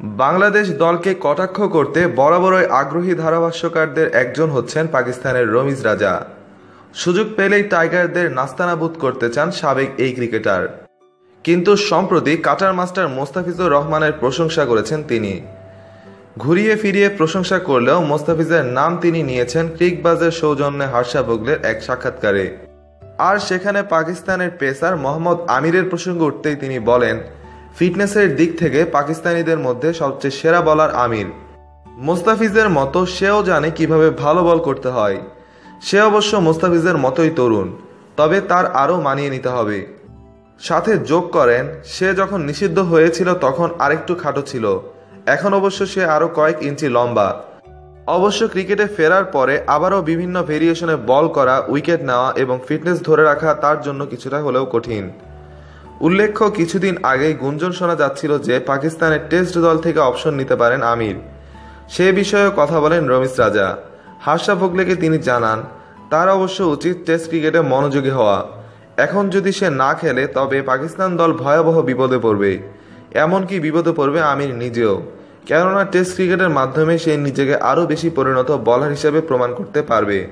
বাংলাদেশ দলকে কটাক্ষ করতে বরাবরই আগ্রহী ধারাভাষ্যকারদের একজন হচ্ছেন পাকিস্তানের রমিজ রাজা। সুযোগ পেলেই টাইগারদের নাস্তানাবুদ করতে চান সাবেক এই ক্রিকেটার। কিন্তু সম্প্রতি কাটার মাস্টার মোস্তাফিজুর রহমানের প্রশংসা করেছেন তিনি। ঘুরিয়ে ফিরিয়ে প্রশংসা করলেও মোস্তাফিজের নাম তিনি নিয়েছেন ক্রিকবাজের সৌজন্যে হার্ষা ভোগলের এক সাক্ষাৎকারে। আর সেখানে পাকিস্তানের পেসার মোহাম্মদ আমিরের প্রসঙ্গ উঠতেই তিনি বলেন ফিটনেসের দিক থেকে পাকিস্তানিদের মধ্যে সবচেয়ে সেরা বলার আমির মোস্তাফিজের মতো সেও জানে কীভাবে ভালো বল করতে হয়। সে অবশ্য মোস্তাফিজের মতোই তরুণ, তবে তার আরও মানিয়ে নিতে হবে। সাথে যোগ করেন, সে যখন নিষিদ্ধ হয়েছিল তখন আরেকটু খাটো ছিল। এখন অবশ্য সে আরও কয়েক ইঞ্চি লম্বা। অবশ্য ক্রিকেটে ফেরার পরে আবারও বিভিন্ন ভেরিয়েশনে বল করা উইকেট নেওয়া এবং ফিটনেস ধরে রাখা তার জন্য কিছুটা হলেও কঠিন। উল্লেখ্য, কিছুদিন আগেই গুঞ্জন শোনা যাচ্ছিল যে পাকিস্তানের টেস্ট দল থেকে অপশন নিতে পারেন আমির। সে বিষয়ে কথা বলেন রমিস রাজা। হাসা ভোগলেকে তিনি জানান, তার অবশ্য উচিত টেস্ট ক্রিকেটে মনোযোগী হওয়া। এখন যদি সে না খেলে, তবে পাকিস্তান দল ভয়াবহ বিপদে পড়বে। এমনকি বিপদে পড়বে আমির নিজেও। কেননা টেস্ট ক্রিকেটের মাধ্যমে সে নিজেকে আরও বেশি পরিণত বলার হিসেবে প্রমাণ করতে পারবে।